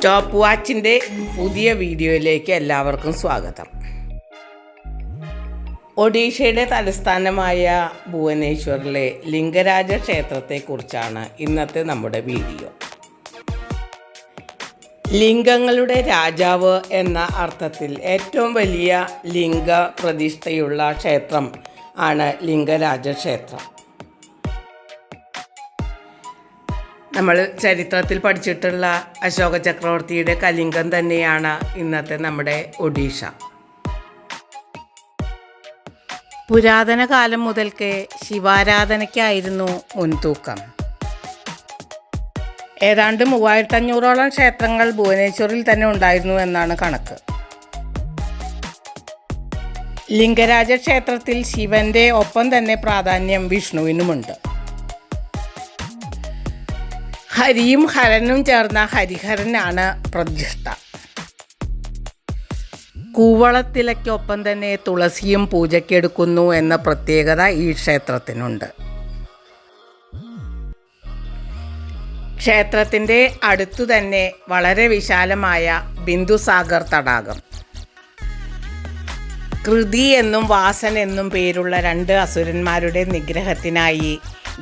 Stop വാച്ചിന്റെ പുതിയ വീഡിയോയിലേക്ക് എല്ലാവർക്കും സ്വാഗതം. ഒഡീഷയുടെ തലസ്ഥാനമായ ഭുവനേശ്വറിലെ ലിംഗരാജ ക്ഷേത്രത്തെക്കുറിച്ചാണ് ഇന്നത്തെ നമ്മുടെ വീഡിയോ. ലിംഗങ്ങളുടെ രാജാവ് എന്ന അർത്ഥത്തിൽ ഏറ്റവും വലിയ ലിംഗ പ്രതിഷ്ഠയുള്ള ക്ഷേത്രം ആണ് ലിംഗരാജ ക്ഷേത്രം. നമ്മൾ ചരിത്രത്തിൽ പഠിച്ചിട്ടുള്ള അശോക ചക്രവർത്തിയുടെ കലിംഗം തന്നെയാണ് ഇന്നത്തെ നമ്മുടെ ഒഡീഷ. പുരാതന കാലം മുതൽക്കേ ശിവാരാധനയ്ക്കായിരുന്നു മുൻതൂക്കം. ഏതാണ്ട് മൂവായിരത്തി അഞ്ഞൂറോളം ക്ഷേത്രങ്ങൾ ഭുവനേശ്വറിൽ തന്നെ ഉണ്ടായിരുന്നു എന്നാണ് കണക്ക്. ലിംഗരാജ ക്ഷേത്രത്തിൽ ശിവന്റെ ഒപ്പം തന്നെ പ്രാധാന്യം വിഷ്ണുവിനുമുണ്ട്. ഹരിയും ഹരനും ചേർന്ന ഹരിഹരനാണ് പ്രതിഷ്ഠ. കൂവളത്തിലയ്ക്കൊപ്പം തന്നെ തുളസിയും പൂജയ്ക്കെടുക്കുന്നു എന്ന പ്രത്യേകത ഈ ക്ഷേത്രത്തിനുണ്ട്. ക്ഷേത്രത്തിന്റെ അടുത്തു തന്നെ വളരെ വിശാലമായ ബിന്ദുസാഗർ തടാകം. കൃതി എന്നും വാസൻ എന്നും പേരുള്ള രണ്ട് അസുരന്മാരുടെ നിഗ്രഹത്തിനായി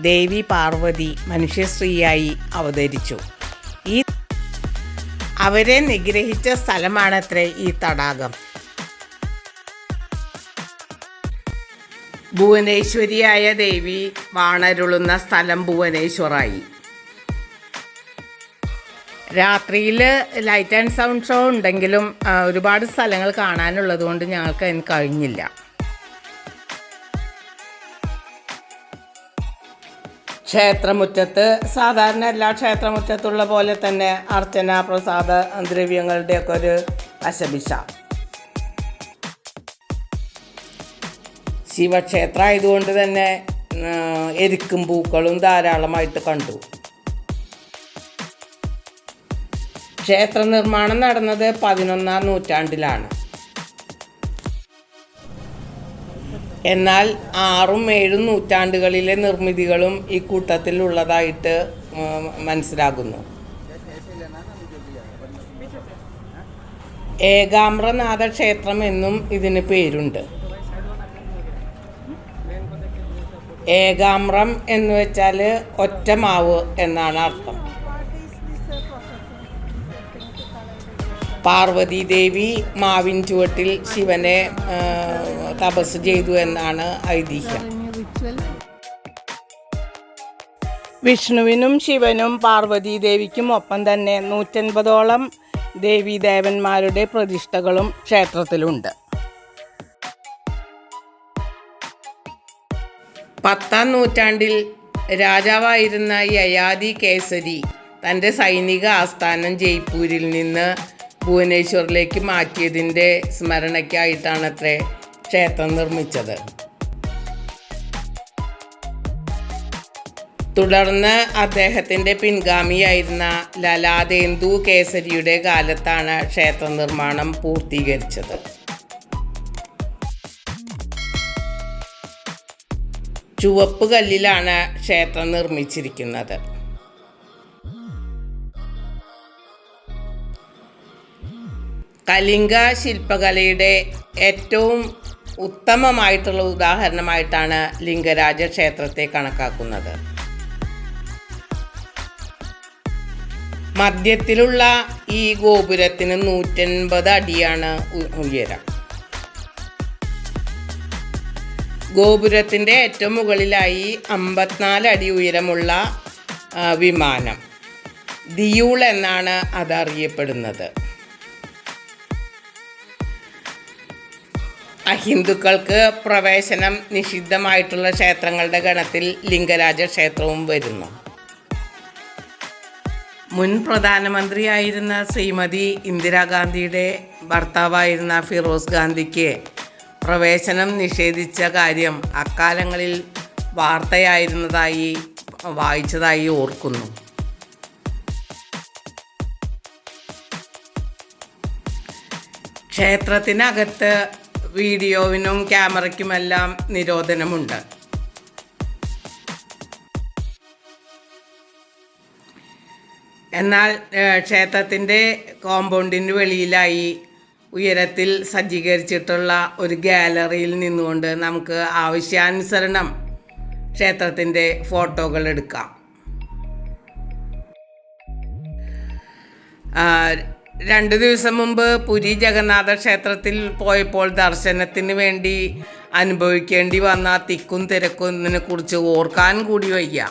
ദേവി പാർവതി മനുഷ്യശ്രീയായി അവതരിച്ചു. ഈ അവരെ നിഗ്രഹിച്ച സ്ഥലമാണത്രേ ഈ തടാകം. ഭുവനേശ്വരിയായ ദേവി വാണരുളുന്ന സ്ഥലം ഭുവനേശ്വറായി. രാത്രിയിൽ ലൈറ്റ് ആൻഡ് സൗണ്ട് ഷോ ഉണ്ടെങ്കിലും ഒരുപാട് സ്ഥലങ്ങൾ കാണാനുള്ളത് കൊണ്ട് ഞങ്ങൾക്ക് അതിന് കഴിഞ്ഞില്ല. ക്ഷേത്രമുറ്റത്ത് സാധാരണ എല്ലാ ക്ഷേത്രമുറ്റത്തുള്ള പോലെ തന്നെ അർച്ചന പ്രസാദ ദ്രവ്യങ്ങളുടെയൊക്കെ ഒരു കശപിശ ശിവക്ഷേത്രം ആയതുകൊണ്ട് തന്നെ എരിക്കും പൂക്കളും ധാരാളമായിട്ട് കണ്ടു. ക്ഷേത്ര നിർമ്മാണം നടന്നത് പതിനൊന്നാം നൂറ്റാണ്ടിലാണ്. എന്നാൽ ആറും ഏഴും നൂറ്റാണ്ടുകളിലെ നിർമ്മിതികളും ഈ കൂട്ടത്തിൽ ഉള്ളതായിട്ട് മനസ്സിലാകുന്നു. ഏകാമ്രനാഥ ക്ഷേത്രം എന്നും ഇതിന് പേരുണ്ട്. ഏകാമ്രം എന്ന് വെച്ചാൽ ഒറ്റമാവ് എന്നാണ് അർത്ഥം. പാർവതി ദേവി മാവിൻ ചുവട്ടിൽ ശിവനെ തപസ് ചെയ്തു എന്നാണ് ഐതിഹ്യം. വിഷ്ണുവിനും ശിവനും പാർവതി ദേവിക്കും ഒപ്പം തന്നെ നൂറ്റൻപതോളം ദേവീദേവന്മാരുടെ പ്രതിഷ്ഠകളും ക്ഷേത്രത്തിലുണ്ട്. പത്താം നൂറ്റാണ്ടിൽ രാജാവായിരുന്ന യയാതി കേസരി തന്റെ സൈനിക ആസ്ഥാനം ജയ്പൂരിൽ നിന്ന് ഭുവനേശ്വറിലേക്ക് മാറ്റിയതിന്റെ സ്മരണയ്ക്കായിട്ടാണത്രേ ക്ഷേത്രം നിർമ്മിച്ചത്. തുടർന്ന് അദ്ദേഹത്തിന്റെ പിൻഗാമിയായിരുന്ന ലലാദേന്ദു കേസരിയുടെ കാലത്താണ് ക്ഷേത്ര നിർമ്മാണം പൂർത്തീകരിച്ചത്. ചുവപ്പ് കല്ലിലാണ് ക്ഷേത്രം നിർമ്മിച്ചിരിക്കുന്നത്. കലിംഗ ശില്പകലയുടെ ഏറ്റവും ഉത്തമമായിട്ടുള്ള ഉദാഹരണമായിട്ടാണ് ലിംഗരാജ ക്ഷേത്രത്തെ കണക്കാക്കുന്നത്. മധ്യത്തിലുള്ള ഈ ഗോപുരത്തിന് നൂറ്റൻപത് അടിയാണ് ഉയരം. ഗോപുരത്തിന്റെ ഏറ്റവും മുകളിലായി അമ്പത്തിനാല് അടി ഉയരമുള്ള വിമാനം. ദിയൂൾ എന്നാണ് അത് അഹിന്ദുക്കൾക്ക് പ്രവേശനം നിഷിദ്ധമായിട്ടുള്ള ക്ഷേത്രങ്ങളുടെ ഗണത്തിൽ ലിംഗരാജ ക്ഷേത്രവും വരുന്നു. മുൻ പ്രധാനമന്ത്രിയായിരുന്ന ശ്രീമതി ഇന്ദിരാഗാന്ധിയുടെ ഭർത്താവായിരുന്ന ഫിറോസ് ഗാന്ധിക്ക് പ്രവേശനം നിഷേധിച്ച കാര്യം അക്കാലങ്ങളിൽ വാർത്തയായിരുന്നതായി വായിച്ചതായി ഓർക്കുന്നു. ക്ഷേത്രത്തിനകത്ത് വീഡിയോവിനും ക്യാമറയ്ക്കുമെല്ലാം നിരോധനമുണ്ട്. എന്നാൽ ക്ഷേത്രത്തിന്റെ കോമ്പൗണ്ടിന് വെളിയിലായി ഉയരത്തിൽ സജ്ജീകരിച്ചിട്ടുള്ള ഒരു ഗാലറിയിൽ നിന്നുകൊണ്ട് നമുക്ക് ആവശ്യാനുസരണം ക്ഷേത്രത്തിന്റെ ഫോട്ടോകൾ എടുക്കാം. രണ്ട് ദിവസം മുമ്പ് പുരി ജഗന്നാഥ ക്ഷേത്രത്തിൽ പോയപ്പോൾ ദർശനത്തിന് വേണ്ടി അനുഭവിക്കേണ്ടി വന്ന തിക്കും തിരക്കുന്നതിനെ കുറിച്ച് ഓർക്കാൻ കൂടി വയ്യ.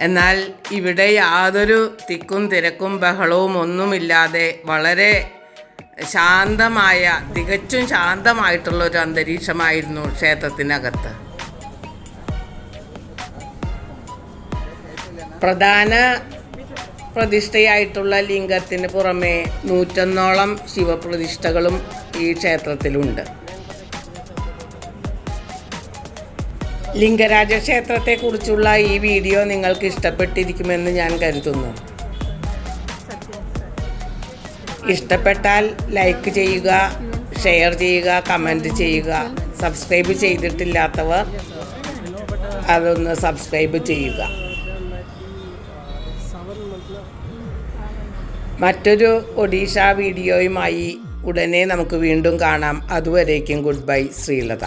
എന്നാൽ ഇവിടെ യാതൊരു തിക്കും തിരക്കും ബഹളവും ഒന്നുമില്ലാതെ വളരെ ശാന്തമായ തികച്ചും ശാന്തമായിട്ടുള്ള ഒരു അന്തരീക്ഷമായിരുന്നു ക്ഷേത്രത്തിനകത്ത്. പ്രധാന പ്രതിഷ്ഠയായിട്ടുള്ള ലിംഗത്തിന് പുറമെ നൂറ്റൊന്നോളം ശിവപ്രതിഷ്ഠകളും ഈ ക്ഷേത്രത്തിലുണ്ട്. ലിംഗരാജ ക്ഷേത്രത്തെക്കുറിച്ചുള്ള ഈ വീഡിയോ നിങ്ങൾക്ക് ഇഷ്ടപ്പെട്ടിരിക്കുമെന്ന് ഞാൻ കരുതുന്നു. ഇഷ്ടപ്പെട്ടാൽ ലൈക്ക് ചെയ്യുക ഷെയർ ചെയ്യുക കമന്റ് ചെയ്യുക. സബ്സ്ക്രൈബ് ചെയ്തിട്ടില്ലാത്തവർ അതൊന്ന് സബ്സ്ക്രൈബ് ചെയ്യുക. മറ്റൊരു ഒഡീഷ വീഡിയോയുമായി ഉടനെ നമുക്ക് വീണ്ടും കാണാം. അതുവരേക്കും ഗുഡ് ബൈ ശ്രീലത.